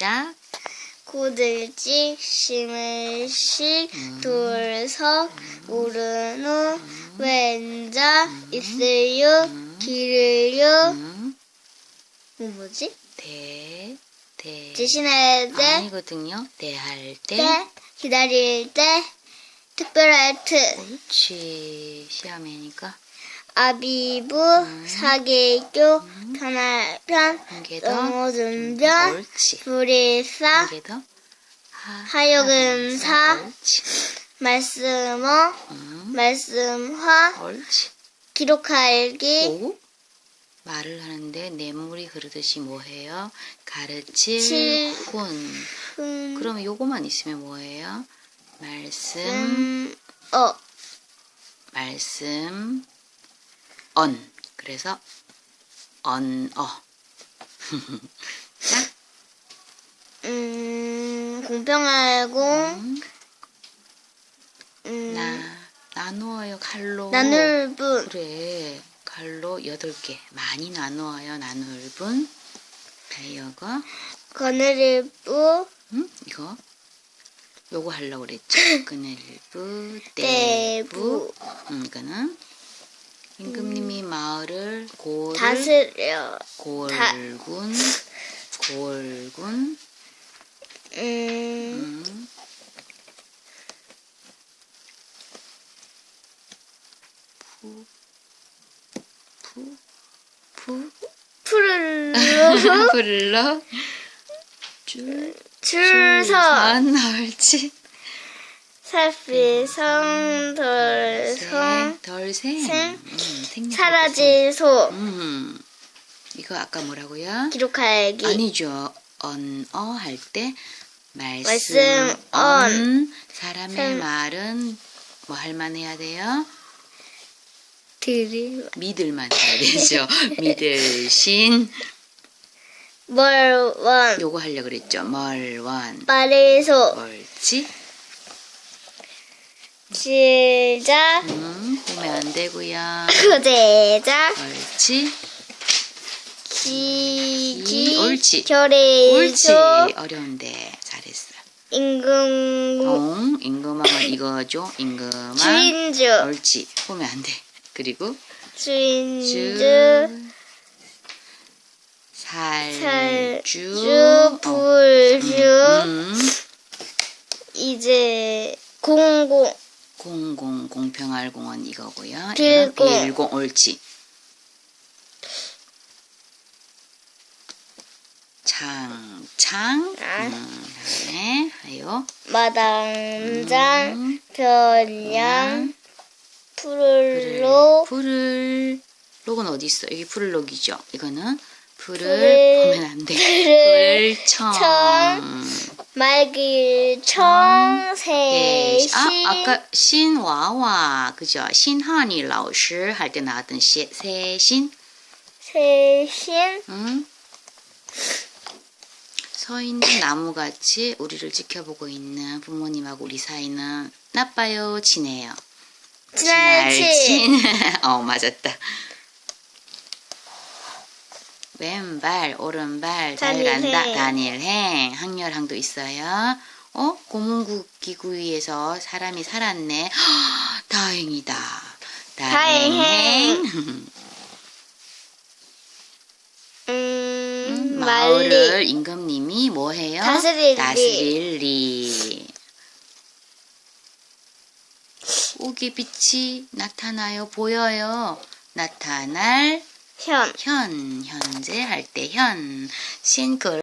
시작. 고들지 심을시 음. 돌서 오르노 왼자 길을요 음, 뭐 뭐지? 대, 대. 대신할 때, 아니거든요. 대할 때. 때 기다릴 때 특별할 때 옳지. 시험이니까. 아비부 음. 사계교 편할 편한개 더. 넘어준 변 옳지. 불일사. 하, 하여금사. 말씀어 음, 말씀화 오. 말을 하는데 뇌물이 흐르듯이 뭐해요? 가르칠 칠. 훈. 음, 그러면 요거만 있으면 뭐예요? 말씀, 음, 어 말씀, 언. 그래서 언어. 자, 음, 공평하고 음, 음, 나 나누어요 칼로. 나눌 분 그래 칼로 여덟 개 많이 나누어요 나눌 분. 다이어가 거느릴 부음 이거 요거 하려고 그랬죠. 그늘부 떼부. 떼부 음 이거는 임금님이 마을을 고을 다스려. 골군 골군. 음, 음. 푸, 푸, 푸, 푸르르. 불러, 줄, 안 나올지, 살피 성 돌 성 덜생, 생, 사라질 소 음, 이거 아까 뭐라고요? 기록할기 아니죠. 언어 할 때 말씀, 말씀, 언 사람의 생. 말은 뭐 할만 해야 돼요? 들이 믿을만 해야 되죠. 믿을 신 멀원 요거 하려고 그랬죠. 멀원 말의소 옳지? 질자 음, 보면 안 되고요. 제자 옳지? 기기 이, 옳지. 옳지. 결의소 어려운데 잘했어. 임금구 동 임금왕은 이거죠. 임금왕 주인주 옳지. 보면 안 돼. 그리고 주인주 주 살주 살주 어, 불주 음, 이제 공공 공공 공평할 공원 이거고요. 빌공. 빌공 옳지. 창 창 아. 음, 그다음에 하요 마당장 음, 별량 풀을 푸르로 풀을 록은 어디 있어? 여기 풀을 록이죠. 이거는 풀을 풀을- 보면 안 돼. 풀을 풀청 청. 말길청 네, 세 시 아, 아까 신와와 그죠? 신한이 老师할 때 나왔던 시, 세신 세신 응? 서 있는 나무같이 우리를 지켜보고 있는 부모님하고 우리 사이는 나빠요, 친해요. 지날치 친. 어, 맞았다. 왼발, 오른발 잘. 간다. 단일행. 항렬항도 있어요. 어? 고문국 기구 위에서 사람이 살았네. 다행이다. 다행행. 음, 음, 마을을 임금님이 뭐 해요? 다스릴리. 다스릴리. 우기 빛이 나타나요, 보여요. 나타날 현 현, 현재 할 때 현. 싱글